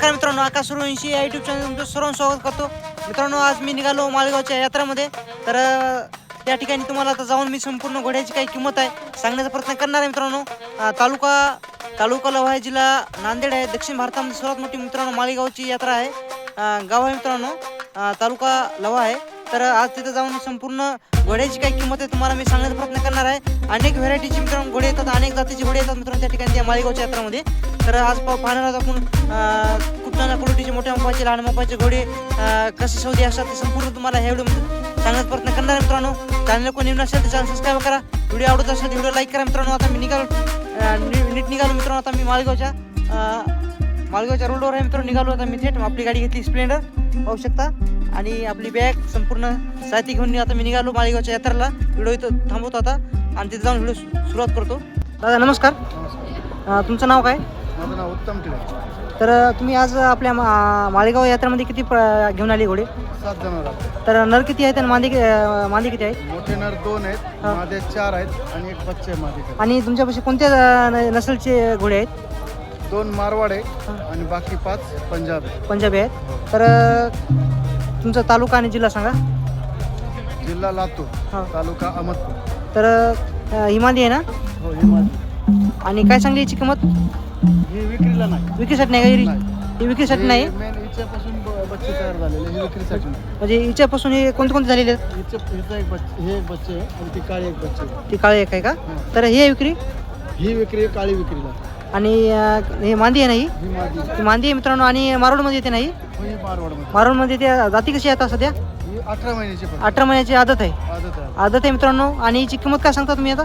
नमस्कार मित्रांनो आकाश सुरवंशी या युट्यूब चॅनल तुमचं सर्व स्वागत करतो. मित्रांनो आज मी निघालो मालेगावच्या यात्रामध्ये. तर त्या ठिकाणी तुम्हाला आता जाऊन मी संपूर्ण घोड्याची काही किंमत आहे सांगण्याचा प्रयत्न करणार आहे मित्रांनो. तालुका तालुका लव्हा जिल्हा नांदेड आहे. दक्षिण भारतामध्ये सर्वात मोठी मित्रांनो मालेगावची यात्रा आहे. गाव आहे मित्रांनो. तालुका लव्हा आहे. तर आज तिथं जाऊन संपूर्ण घोड्याची काही किंमत आहे तुम्हाला मी सांगण्याचा प्रयत्न करणार आहे. अनेक व्हेरायटीचे मित्रांनो घोडे येतात अनेक जातीचे घोडे येतात मित्रांनो त्या ठिकाणी त्या मालेगावच्या यात्रामध्ये. तर आज पाहणार आहोत आपण अं, खूप चांगल्या क्वालिटीचे मोठ्या मापाचे लहान मापाचे घोडे कसे सौदी असतात ते संपूर्ण तुम्हाला ह्या व्हिडिओमध्ये सांगण्याचा प्रयत्न करणार आहे मित्रांनो. चॅनल कोणी नवीन असेल तर चॅनल सबस्क्राईब करा. व्हिडिओ आवडत असेल व्हिडिओ लाईक करा मित्रांनो. आता मी निघालो नीट निघालो मित्रांनो. आता मी मालेगावच्या मालगावच्या रोडवर आहे मित्रांनो. निघालो आता मी थेट आपली गाडी घेतली स्प्लेंडर पाहू शकता. आणि आपली बॅग संपूर्ण साहित्य घेऊन आता मी निघालो मालेगावच्या यात्रेला. व्हिडिओ इथं थांबवतो आता आणि तिथे जाऊन व्हिडिओ सुरुवात करतो. दादा नमस्कार. तुमचं नाव काय? माझं नाव उत्तम टिळे तर तुम्ही आज आपल्या मा- मालेगाव यात्रेमध्ये किती घेऊन आले घोडे? सात जण तर नर किती आहेत आणि मांदी मांदी किती आहेत? मोठे नर दोन आहेत. माझे चार आहेत आणि एक बच्चे माझे आणि तुमच्यापाशी कोणत्या नसलचे घोडे आहेत? दोन मारवाड आहे. आणि बाकी पाच पंजाब. आहे पंजाबी आहेत. तर अं, तुमचा तालुका आणि जिल्हा सांगा. जिल्हा लातूर हा. तालुका अहमदपूर. तर अं, ही मांदी आहे ना? हो हे माझे आणि काय सांगली याची किंमत? ही विक्रीला नाही. विक्रीसाठी नाही का ही-. ही विक्रीसाठी नाही? मेन हिच्यापासून ब- बच्चे तयार झालेले हे विक्रीसाठी नाही. म्हणजे हिच्यापासून हे कोणते कोणते झालेले आहेत? हिचे हिचं एक बच्चे हे एक बच्चे आहे आणि ती काळी एक बच्चे आहे. ती काळे एक आहे का? हा. तर हे विक्री? ही विक्री आहे काळी विक्रीला. आणि हे मांदी आहे ना ही? मांदी. आहे मित्रांनो आणि मारोडमध्ये येते नाही हो, मारोडमध्ये. ते जाती कशी आता सध्या? अठरा महिन्याची अठरा महिन्याची आदत आहे. आदत आहे. मित्रांनो आणि हिची किंमत काय सांगता तुम्ही आता?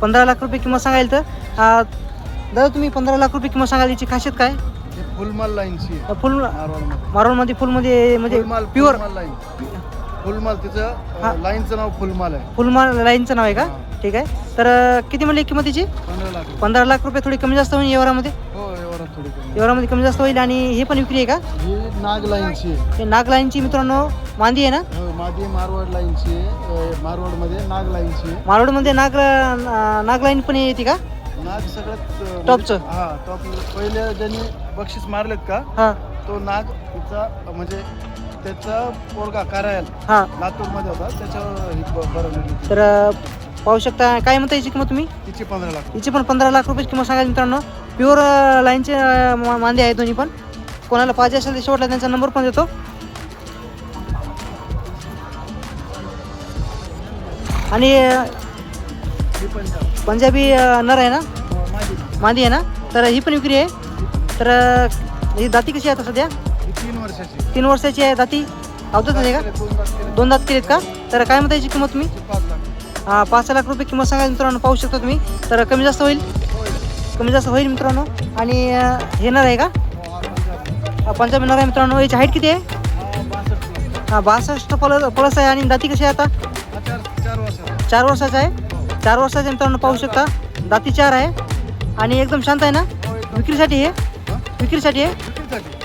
पंधरा लाख रुपये. किंमत सांगाल तर दादा तुम्ही पंधरा लाख रुपये किंमत सांगाल याची खासियत काय? फुलमाल लाईनची फुल मारोडमध्ये. फुलमध्ये म्हणजे प्युअर? फुलमाल लाईन. फुलमाल. तिचं लाईनचं नाव फुलमाल आहे. फुलमाल लाईनचं नाव आहे का. ठीक आहे. तर अं, किती म्हणली किंमत तिची पंधरा लाख रुपये. पंधरा लाख रुपये थोडी कमी जास्त होईल व्यवहारामध्ये हो एवढं थोडी कमी कमी जास्त होईल आणि हे पण विक्री आहे का? ही नाग लाईनची आहे. हे नाग लाईनची मित्रांनो मांदी आहे ना? हो, माझी मारवाड लाईनची आहे. अं, मारवाडमध्ये नाग लाईनची आहे. मारोडमध्ये नाग ना- नाग लाईन पण येते का? नाग सगळ्यात अं, टॉपचं? हा टॉप. पहिले ज्यांनी बक्षीस मारलेत का? हां. तो नाग तिचा म्हणजे त्याचा पोरगा करायल हां. लातूरमध्ये होता. त्याच्यावर ही ब-. तर अं, पाहू शकता. काय म्हणता याची किंमत तुम्ही? तिची पंधरा लाख हिची पण पंधरा लाख रुपयाची किंमत सांगायला मित्रांनो. प्युअर लाईनचे मा- मांदे आहेत दोन्ही पण. कोणाला पाहिजे असेल तर शेवटला त्यांचा नंबर पण देतो. आणि अं, ही पंजाब पंजाबी अं, नर आहे ना? हो, माझी मांदी आहे ना? तर ही पण विक्री आहे. तर अं, ही दाती कशी आहे आता सध्या? ही तीन वर्षाची. तीन वर्षाची आहे दाती. अवतच आहे का? दोन दात केलेत का? तर काय म्हणता याची किंमत तुम्ही? पाच पाच लाख रुपये किंमत सांगा मित्रांनो पाहू शकता तुम्ही. तर कमी जास्त होईल? कमी जास्त होईल मित्रांनो. आणि येणार आहे का? पंजाब. येणार आहे मित्रांनो. याची हाईट किती आहे? हा, बासष्ट पलस पलस आहे. आणि दाती कशी आहे आता? चार वर्षाचा आहे. चार वर्षाचे मित्रांनो पाहू शकता. दाती चार आहे. आणि एकदम शांत आहे ना? विक्रीसाठी आहे. विक्रीसाठी आहे.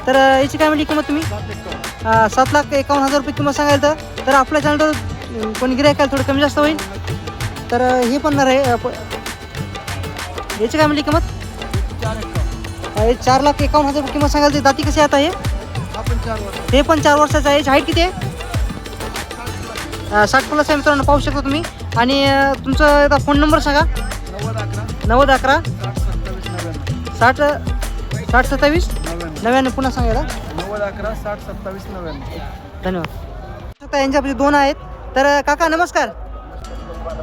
तर याची काय म्हणली किंमत तुम्ही? सात लाख एकावन्न हजार रुपये किंमत सांगायला तर. तर आपल्या चॅनलवर कोणी गिरायकाल थोडं कमी जास्त होईल. तर हे पण नर आहे प- याची काय म्हणली किंमत? चार हे चार लाख एकावन्न हजार किंमत सांगाल ते दाती कशी आता हे? पण चार हे पण चार वर्षाचं आहे. हाईट किती आहे? साठ प्लस आहे मित्रांनो पाहू शकता तुम्ही. आणि तुमचा एकदा फोन नंबर सांगा. नव्वद अकरा. साठ साठ सत्तावीस. नव्याण्णव पुन्हा सांगायला नव्वद अकरा साठ सत्तावीस नव्याण्णव धन्यवाद यांच्यापैकी दोन आहेत. तर काका नमस्कार.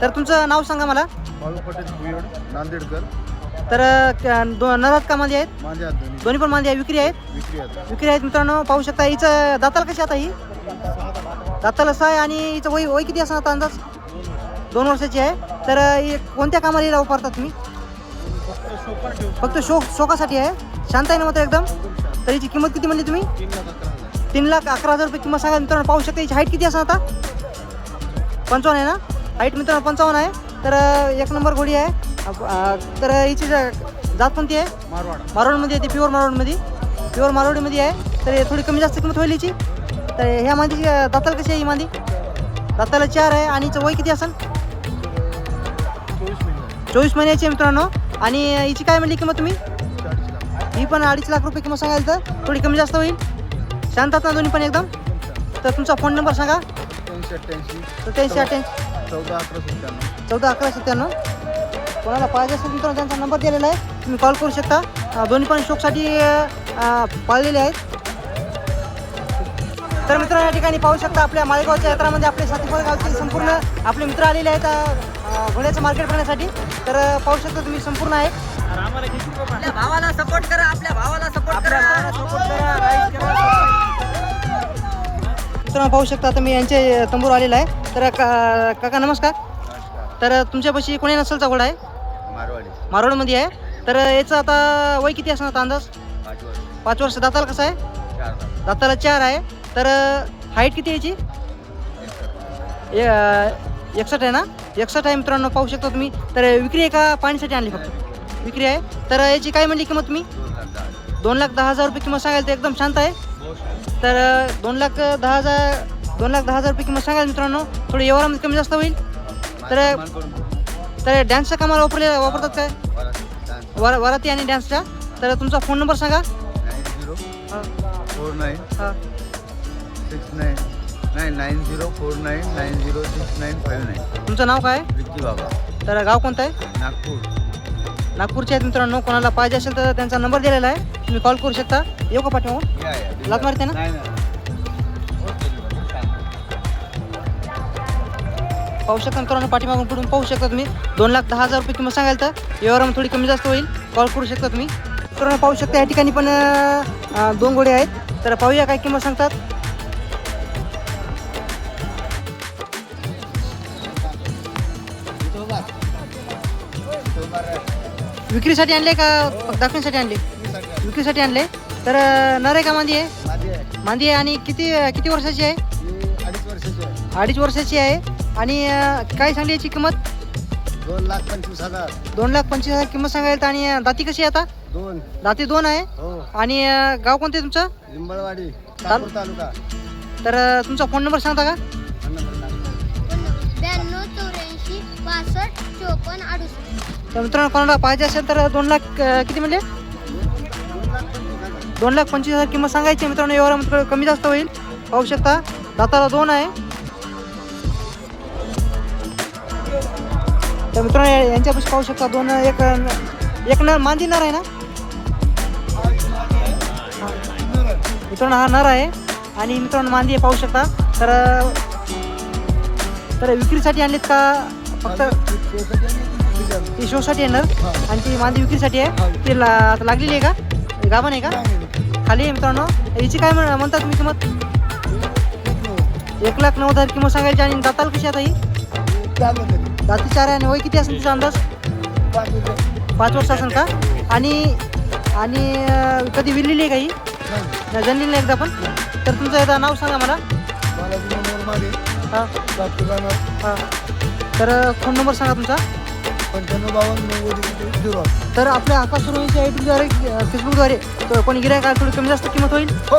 तर तुमचं नाव सांगा मला. बाळू पटेल भुयड नांदेडकर. तर क- दो नरात कामध्ये आहेत? माझ्या हात दोन्ही. दोन्ही पण मांदी आहे विक्री आहेत? विक्री आहेत. विक्री आहेत मित्रांनो. पाहू शकता हिचं दाताला कशी आता ही? दाताला सहा आहे आणि हिचं वय वय किती असं आता अंदाज? दोन वर्षाची आहे. तर ही कोणत्या कामाला हिला वापरता तुम्ही? फक्त सोपा ठेव फक्त शो शोकासाठी आहे. शांत आहे ना मात्र एकदम? तर हिची किंमत किती म्हणली तुम्ही? तीन लाख अकरा हजार तीन लाख अकरा हजार रुपये किंमत सांगा. मित्रांनो पाहू शकता हिची हाईट किती असं आता? पंचावन्न आहे ना? हाईट मित्रांनो पंचावन्न आहे. तर एक नंबर घोडी आहे. तर हिची जात कोणती आहे? मारवाड. मारवाडमध्ये येते प्युअर मारवाडमध्ये. प्युअर मारवाडीमध्ये आहे. तर थोडी कमी जास्त किंमत होईल हिची. तर ह्या मांदीची दाताला कशी आहे ही मांदी दाताला चार आहे. आणि हिचं वय किती असेल चोवीस महिने. चोवीस महिन्याची आहे मित्रांनो. आणि हिची काय म्हणली किंमत तुम्ही? ही पण अडीच लाख रुपये किंमत सांगाल तर थोडी कमी जास्त होईल. शांतात ना दोन्ही पण एकदम? तर तुमचा फोन नंबर सांगा. अठ्ठ्याऐंशी सत्याऐंशी अठ्ठ्याऐंशी. चौदा अकरा सत्त्याण्णव. चौदा अकरा सत्त्याण्णव. कोणाला पाहिजे असेल मित्रांनो त्यांचा नंबर दिलेला आहे. तुम्ही कॉल करू शकता. अं, दोन्ही पण शोकसाठी पाळलेले आहेत. तर मित्रांनो या ठिकाणी पाहू शकता आपल्या माळेगावच्या यात्रामध्ये आपले सातीफळ गावचे संपूर्ण आपले मित्र आलेले आहेत अं, घोड्याचं मार्केट करण्यासाठी. तर अं, पाहू शकता तुम्ही संपूर्ण आहे. आपल्या भावाला सपोर्ट करा आपल्या भावाला सपोर्ट करा. मित्रांनो पाहू शकता आता मी यांचे तंबूर आलेला आहे. तर का काका नमस्कार. तर तुमच्यापाशी कोणी नसलचा घोडा आहे? मारवाडी. मारोडमध्ये आहे. तर याचं आता वय किती असणार आता अंदाज? पाच वर्ष. दाताला कसं आहे? दाताला चार आहे. तर हाईट किती याची? एकसष्ट. आहे ना? एकसष्ट आहे मित्रांनो पाहू शकता तुम्ही. तर विक्री आहे का पाणीसाठी आणली फक्त. विक्री आहे. तर याची काय म्हणली किंमत तुम्ही? दोन लाख दहा दोन लाख दहा हजार रुपये किंमत सांगायला तर एकदम शांत आहे. तर दोन लाख दहा हजार दोन लाख दहा हजार रुपये किंमत सांगाल मित्रांनो. थोडं व्यवहारामध्ये कमी जास्त होईल. तर तर डॅन्सच्या कामाला वापरले वापरतात काय? वर वराती आणि डॅन्सच्या तर तुमचा फोन नंबर सांगा. Four nine. Six nine nine nine zero four nine nine zero six nine five nine तुमचं नाव काय? विक्की बाबा तर गाव कोणतं आहे? नागपूर. नागपूरचे आहेत मित्रांनो. कोणाला पाहिजे असेल तर त्यांचा नंबर दिलेला आहे. तुम्ही कॉल करू शकता? येऊ का या लाथ मारते ना? पाहू शकता मित्रांनो पाठीमागून पुढून पाहू शकता तुम्ही. दोन लाख दहा हजार रुपये किंमत सांगाल तर व्यवहारामध्ये थोडी कमी जास्त होईल. कॉल करू शकता तुम्ही. मित्रांनो पाहू शकता या ठिकाणी पण दोन घोडे आहेत. तर पाहूया काय किंमत सांगतात. विक्रीसाठी आणले का दाखवण्यासाठी आणले? विक्रीसाठी आणले. तर नर आहे का मांदी आहे? माझी आहे. मांदी आहे. आणि किती किती वर्षाची आहे? अडीच वर्षाची आहे. अडीच वर्षाची आहे. आणि अं, काय सांगली याची किंमत? दोन लाख पंचवीस हजार. दोन लाख पंचवीस हजार किंमत सांगायला आणि अं, दाती कशी आहे आता? दोन. दाती दोन आहे. हो. आणि अं, गाव कोणते तुमचं? लिंबळवाडी तालुका. तर अं, तुमचा फोन नंबर सांगता का? हा नंबर सांगा. ब्याण्णव चौऱ्याऐंशी बासष्ट चोपन्न अडुसष्ट. तर मित्रांनो कोणाला पाहिजे असेल तर दोन लाख अं, किती म्हणजे दोन लाख पंचवीस हजार किंमत सांगायची मित्रांनो एवढा थोडं कमी जास्त होईल. पाहू शकता दाताला दोन आहे. तर मित्रांनो यांच्यापाशी पाहू शकता दोन एक एक नर मांदी नर आहे ना? मित्रांनो हा नर आहे. आणि मित्रांनो मांदी पाहू शकता. तर तर विक्रीसाठी आणलीत का? फक्त ती शोसाठी आहे नर. आणि ती मांदी विक्रीसाठी आहे. ती ला आता लागलेली आहे का? गाभण आहे का? खाली आहे मित्रांनो. याची काय म्हण- म्हणता तुम्ही किंमत? एक लाख नऊ हजार किंमत सांगायची आणि दाताल कशी आता ही दाती चार आहे आणि वय किती असेल तिचा अंदाज? पाच वर्ष असेल का? आणि आणि कधी विरलेली आहे का ही? नाही, जनलेली नाही एकदा पण? तर तुमचं एकदा नाव सांगा मला. हां. हां. तर फोन नंबर सांगा तुमचा. पंच्याण्णव बावन्न नव्वद झिरो. तर आपल्या आकाश आय टीद्वारे फेसबुकद्वारे कोणी गिरायक थोडी कमी जास्त किंमत होईल. हो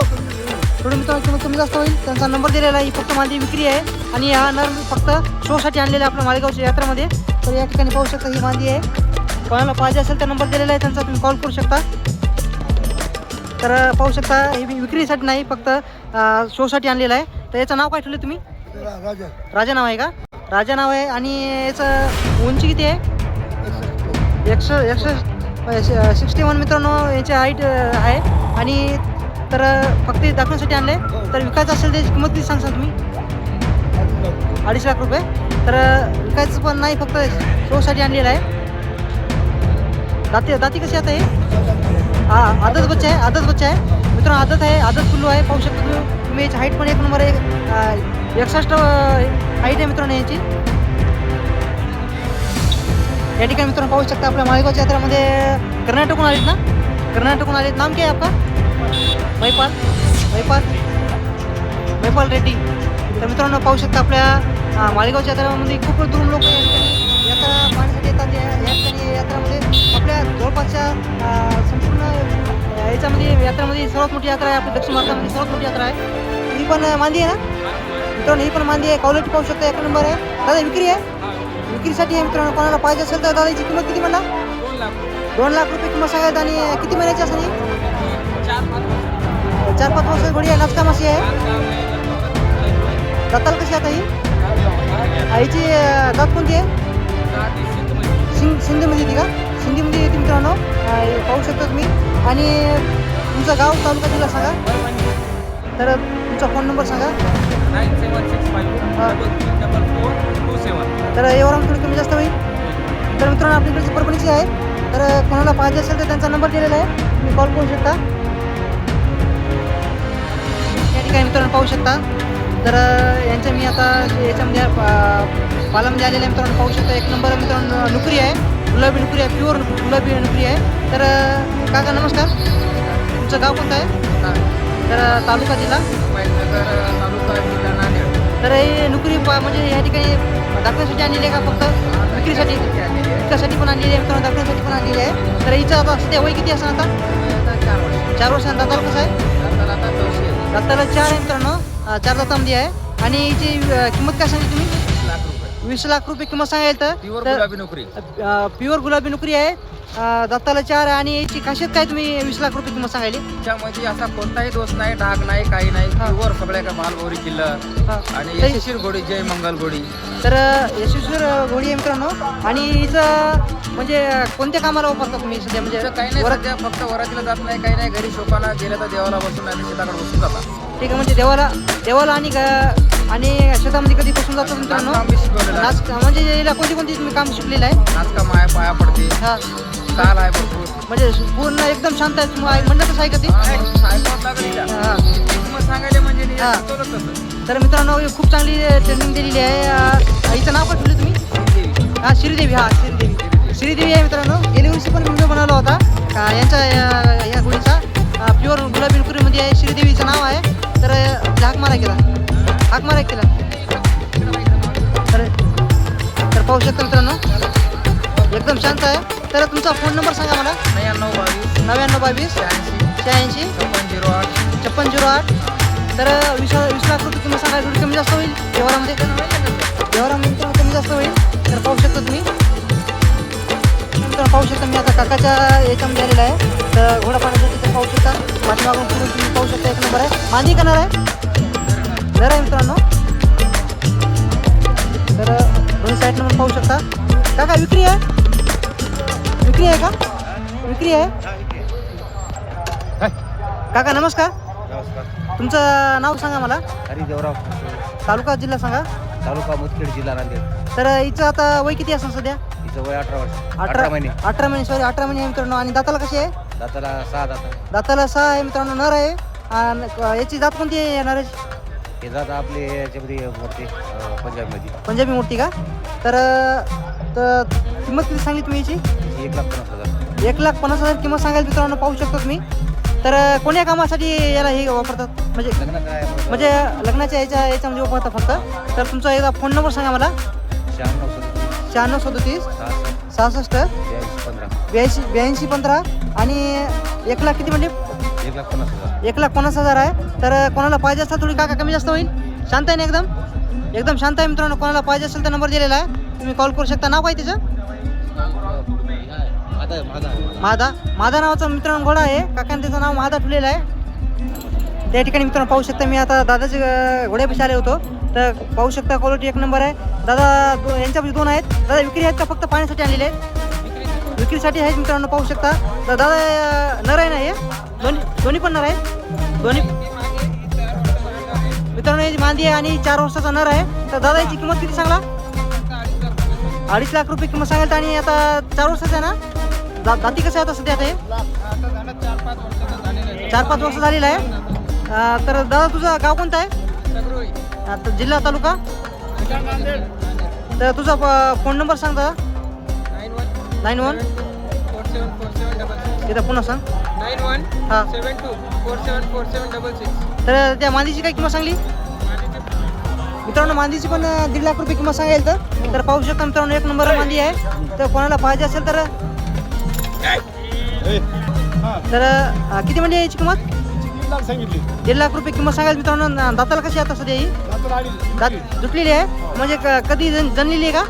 थोडी मित्रांनो किंमत कमी जास्त होईल. त्यांचा नंबर दिलेला आहे फक्त माझी विक्री आहे. आणि हा नर फक्त शोसाठी आणलेला आहे आपल्या मालेगावच्या यात्रामध्ये. तर या ठिकाणी पाहू शकता ही मांदी आहे. कोणाला पाहिजे असेल तर नंबर दिलेला आहे त्यांचा तुम्ही कॉल करू शकता. तर पाहू शकता हे विक्रीसाठी नाही फक्त शोसाठी आणलेलं आहे. तर याचं नाव काय ठेवलं तुम्ही? राजा. राजा नाव आहे का? राजा नाव आहे आणि याचं उंची किती आहे? एकशे एकशे सिक्स्टी वन मित्रांनो याची हाईट आहे. आणि तर फक्त हे दाखवण्यासाठी आणले. तर विकायचं असेल त्याची किंमत किती सांगता तुम्ही? अडीच लाख रुपये. तर विकायचं पण नाही फक्त शोसाठी आणलेलं आहे. दाती दाती कशी आता हे? हा आदत बच्चा आहे आदत बच्चा आहे. मित्रांनो आदत आहे आदत कुल्लू आहे पाहू शकता तुम्ही. तुम्ही याची हाईट पण एक नंबर आहे. एकसष्ट हाईट आहे मित्रांनो याची. या ठिकाणी मित्रांनो पाहू शकता आपल्या माळेगावच्या यात्रामध्ये कर्नाटकून आलेत ना? कर्नाटकून आलेत. नाम काय आहे आपका? मैपाल. मैपाल. मैपाल रेड्डी. तर मित्रांनो पाहू शकता आपल्या अं, यात्रामध्ये खूप दुरून लोक या ठिकाणी यात्रा पाहण्यासाठी येतात. या ठिकाणी यात्रामध्ये आपल्या जवळपासच्या संपूर्ण याच्यामध्ये यात्रामध्ये सर्वात मोठी यात्रा आहे आपल्या दक्षिण भारतामध्ये. सर्वात मोठी यात्रा आहे. ही पण मांदी आहे ना? मित्रांनो ही पण मांदी आहे. क्वालिटी पाहू शकता. एक नंबर आहे. दादा विक्री आहे? विक्रीसाठी आहे मित्रांनो. कोणाला पाहिजे असेल तर दादाची किंमत किती म्हणला? दोन लाख रुपये. किंमत सांगायचं आणि किती महिन्याची असेल ही? चार पाच वर्ष घोडी आहे. मासी आहे. दाताल कशी आता ही? आईची दात कोणती आहे? सिं सिंधीमध्ये येते का? सिंधीमध्ये येते मित्रांनो. पाहू शकता तुम्ही. आणि तुमचं गाव तालुका जिल्हा सांगा. तर तुमचा फोन नंबर सांगा. तर एवढा थोडी कमी जास्त होईल. तर मित्रांनो आपल्याकडे परभणीची आहे. तर कोणाला पाहिजे असेल तर त्यांचा नंबर दिलेला आहे. तुम्ही कॉल करू शकता. या ठिकाणी मित्रांनो पाहू शकता. तर यांच्या मी आता याच्यामध्ये पालामध्ये आलेल्या मित्रांनो पाहू शकता. एक नंबर मित्रांनो नुकरी आहे. गुलाबी नुकरी आहे. प्युअर गुलाबी नुकरी आहे. तर काका नमस्कार. तुमचं गाव कोणतं आहे? तर तालुका जिल्हा? तर हे नोकरी प- म्हणजे या ठिकाणी दाखवण्यासाठी आणलेली आहे का फक्त? विक्रीसाठी. विकासाठी पण आणलेली आहे. मित्रांनो दाखवण्यासाठी पण आणलेली आहे. तर हिचं आता सध्या वय किती असणार आता? चार चार वर्षांत दाताला कसं आहे? दाताला चार आहे मित्रांनो. चार दातामध्ये आहे. आणि हिची किंमत काय सांगितली तुम्ही? वीस लाख रुपये किंमत सांगायला प्युअर तर गुलाबी नोकरी. प्युअर गुलाबी नोकरी आहे. अं, दाताला चार आणि याची खासियत काय तुम्ही वीस लाख रुपये किंमत सांगायली? त्यामध्ये असा कोणताही दोष नाही डाग नाही काही नाही. हा. प्युअर सगळ्या का मालगोरी किल्लर हा. आणि तर- यशस्वी घोडी जय मंगल घोडी. तर अं, यशस्वी घोडी आहे मित्रांनो. आणि हिचं म्हणजे अं, कोणत्या कामाला वापरता तुम्ही सध्या? म्हणजे काही नाही वरात- सध्या फक्त वरातीला जात नाही काही नाही. घरी शोकाला गेलं तर देवाला बसून नाही तर शेताकडे बसून जातात. ठीक आहे म्हणजे देवाला देवाला आणि ग- आणि शेतामध्ये कधी बसून जातो मित्रांनो? आहे. नाच म्हणजे याला कोणती कोणती तुम्ही काम शिकलेलं आहे? नाचका माया पाया पडते. हा. चाल आहे भरपूर. म्हणजे पूर्ण एकदम शांत आहे तुम्ही. म्हणतच आहे का ती मग सायकल लागली त्या. हा. किंमत सांगायला म्हणजे हा. तर मित्रांनो खूप चांगली ट्रेनिंग दिलेली आहे. हिचं नाव काय ठेवलं तुम्ही? हा श्रीदेवी. हा श्रीदेवी. श्रीदेवी आहे मित्रांनो. गेल्या वर्षी पण व्हिडिओ बनवला होता. का यांच्या या- या गुढीचा. प्युअर गुलाबी कुरीमध्ये आहे श्रीदेवीचं नाव आहे. तर अं, हाक मारा केला हाक मारा केला तर तर पाहू शकता मित्रांनो एकदम शांत आहे. तर तुमचा फोन नंबर सांगा मला. नव्याण्णव बावीस नव्याण्णव बावीस शहाऐंशी शहाऐंशी छप्पन झिरो आठ. छप्पन झिरो आठ तर वीस वीस लाख रुपये सांगा कमी जास्त होईल. व्यवहारामध्ये व्यवहारामध्ये कमी जास्त होईल. तर पाहू शकता तुम्ही. मित्रांनो पाहू शकता मी आता काकाच्या याच्यामध्ये आलेला आहे. तर घोडा पाण्यासाठी तर पाहू शकता. पुढून तुम्ही पाहू शकता एक नंबर आहे. मांदी करणार आहे. जर आहे मित्रांनो. तर दोन्ही साईड नंबर पाहू शकता. काका विक्री आहे? विक्री आहे का? विक्री आहे? काका नमस्कार. नमस्कार. तुमचं नाव सांगा मला. हरिदेवराव. तालुका जिल्हा सांगा. तालुका मुदखेड जिल्हा नांदेड. तर हिचं आता वय किती असेल सध्या? वय अठरा वर्ष. अठरा महिने. अठरा महिने सॉरी अठरा महिने आहे मित्रांनो. आणि दाताला कशी आहे? दाताला सहा दाता दाताला सहा आहे मित्रांनो नर आहे. आणि याची जात कोणती आहे नराची हे जात आपले याच्यामध्ये मोठे पंजाबमध्ये. पंजाबी मूर्ती का? तर तर किंमत किती सांगली तुम्ही याची? एक लाख पन्नास हजार. एक लाख पन्नास हजार किंमत सांगायला मित्रांनो पाहू शकता तुम्ही. तर कोण्या कामासाठी याला हे वापरतात? म्हणजे लग्न काय म्हणजे लग्नाच्या याच्या याच्यामध्ये वापरतात फक्त. तर तुमचा एकदा फोन नंबर सांगा मला. शहाण्णव सदतीस. शहाण्णव सदतीस. सहासष्ट? ब्याऐंशी पंधरा ब्याऐंशी ब्याऐंशी पंधरा. आणि एक लाख किती म्हणजे एक लाख पन्नास हजार एक लाख पन्नास हजार आहे. तर कोणाला पाहिजे असेल थोडी काका कमी जास्त होईल. शांत आहे ना एकदम? एकदम शांत आहे मित्रांनो. कोणाला पाहिजे असेल तर नंबर दिलेला आहे. तुम्ही कॉल करू शकता. नाव काय तिचं? माझा माझा माधा माधा नावाचा मित्रांनो घोडा आहे. काकाने त्याचं नाव माधा ठेवलेलं आहे. त्या ठिकाणी मित्रांनो पाहू शकता मी. आता दादाचे घोड्यापेक्षा आले होतो. तर पाहू शकता क्वालिटी एक नंबर आहे. दादा दो दोन आहेत. दादा विक्री आहेत का फक्त पाण्यासाठी आणलेले? आहेत विक्रीसाठी आहेत मित्रांनो पाहू शकता. तर दादा नर आहे ना हे? दोन्ही दोन्ही पण नर आहे? दोन्ही मित्रांनो याची मांदी आहे आणि चार वर्षाचा नर आहे. तर दादा याची किंमत किती सांगला? अडीच लाख रुपये किंमत सांगाल आणि आता चार वर्षाचा आहे ना? दा दाती कसं आहे आता सध्या आता चार पाच वर्ष झालेलं आहे. तर दादा तुझं गाव कोणतं आहे? आता जिल्हा तालुका? तर तुझा फोन नंबर सांग दादा नाईन वन एकदा पुन्हा सांग. नाईन वन हां. Seven two four seven four seven double six तर त्या मांदीची काय किंमत सांगली? मित्रांनो मांदीची पण दीड लाख रुपये किंमत सांगेल तर. तर पाहू शकता मित्रांनो एक नंबर मांदी आहे. तर कोणाला पाहिजे असेल तर तर किती म्हणजे याची किंमत? दीड लाख रुपये किंमत सांगायला मित्रांनो दाताला कशी आता सध्या ही? जुटलेली आहे? म्हणजे क- कधी जन आहे का?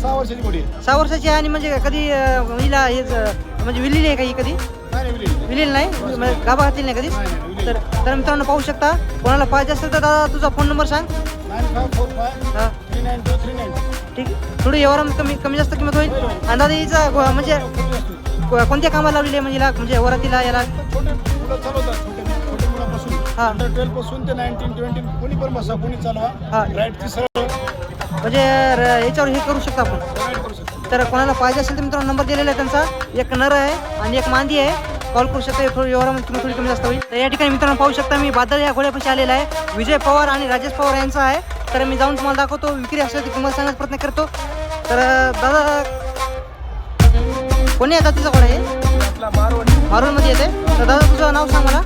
सहा वर्षाची मोठी सहा वर्षाची आहे आणि म्हणजे कधी अं, हिला हे ज- म्हणजे विलेली आहे का ही कधी? नाही विलील नाही. म्हणजे गाभा घातली नाही कधीच तर तर मित्रांनो पाहू शकता कोणाला पाहिजे असेल तर दादा तुझा फोन नंबर सांग. हा. ठीक थोडी व्यवहार कमी कमी जास्त किंमत होईल. आणि दादा हिचा गो- म्हणजे को- कोणत्या कामाला लावलेली आहे म्हणजे हिला म्हणजे वरातीला याला? छोटे मुलं चालवतात. हा. अंडर ट्वेल्वपासून ते नाईन्टीन ट्वेंटी कोणी पण बसा कोणी हा. चालवा राईट ती सरळ म्हणजे र- याच्यावर हे करू शकतो आपण. राईट करू शकतो. तर कोणाला पाहिजे असेल तर मित्रांनो नंबर दिलेला आहे त्यांचा. एक नर आहे आणि एक मांदी आहे. कॉल करू शकता थोडी व्यवहारामध्ये किंमत थोडी कमी जास्त होईल. तर या ठिकाणी मित्रांनो पाहू शकता मी बादल या घोड्यापाशी आलेला आहे. विजय पवार आणि राजेश पवार यांचा आहे. तर मी जाऊन तुम्हाला दाखवतो विक्री असेल ती किंमत सांगण्याचा प्रयत्न करतो. तर दादा कोणी आहे जातीचा घोडा आहे आपला मारवाडी. मारूरमध्ये येते तर दादा तुझं नाव सांग मला.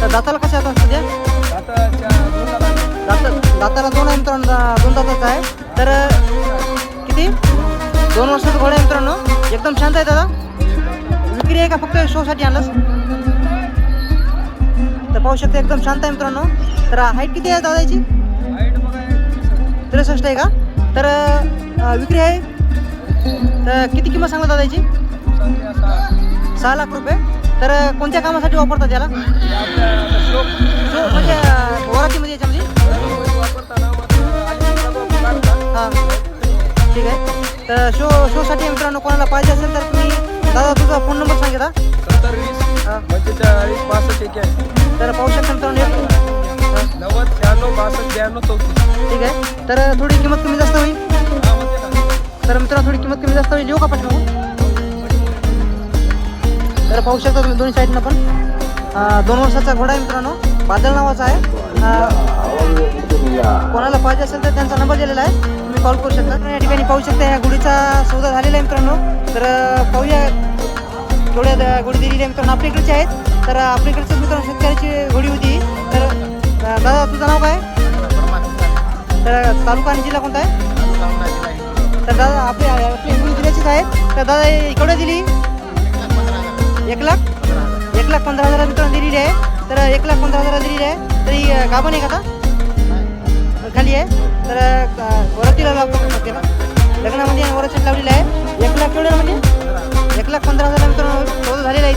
तर दाताला कसं आता सध्या दाता दाताला दोन आहे मित्रांनो दोन दाताचा आहे तर किती? दोन वर्षाचं घोडा आहे मित्रांनो. एकदम शांत आहे दादा. विक्री आहे का फक्त शोसाठी आणलंस? तर पाहू शकता एकदम शांत आहे मित्रांनो. तर हाईट किती आहे दादाची? त्रेसष्ट आहे का? तर विक्री आहे. तर किती किंमत सांगा दादाची? सहा लाख रुपये? तर कोणत्या कामासाठी वापरतात याला? म्हणजे अं, वरातीमध्ये याच्यामध्ये. हां. ठीक आहे. तर शो शोसाठी मित्रांनो कोणाला पाहिजे असेल तर तुम्ही दादा तुझा फोन नंबर सांगितला तर पाहू शकता मित्रांनो नव्वद शहाण्णव बासष्ट ब्याण्णव चौतीस. ठीक आहे. तर थोडी किंमत कमी जास्त होईल. तर मित्रांनो थोडी किंमत कमी जास्त होईल. येऊ का पाठवू तर पाहू शकता तुम्ही दोन्ही साईडनं पण. दोन वर्षाचा घोडा आहे मित्रांनो. बादल नावाचा आहे. कोणाला पाहिजे असेल तर त्यांचा नंबर दिलेला आहे. तुम्ही कॉल करू शकता. या ठिकाणी पाहू शकता या गुढीचा सौदा झालेला आहे मित्रांनो. तर पाहूया. द- गुढी दिलेली आहे मित्रांनो. आपल्या इकडचे आहेत. तर आपल्या इकडचं मित्रांनो शेतकऱ्याची गुढी होती. तर दादा तुझं नाव काय? तर तालुका आणि जिल्हा कोणता आहे? तर दादा आपली आपली हिंगोली जिल्ह्याचीच आहे तर दादा केवढ्या दिली. एक लाख? एक लाख पंधरा हजार मित्रांनो दिलेली आहे. तर एक लाख पंधरा हजार दिलेली आहे. तरी ही गाभण आहे का आता? खाली आहे. तर वरतीला वरातीला लागतो त्याला. लग्नामध्ये आणि लावलेला आहे. एक लाख एवढं म्हणजे? एक लाख पंधरा हजार मित्रांनो झालेला आहे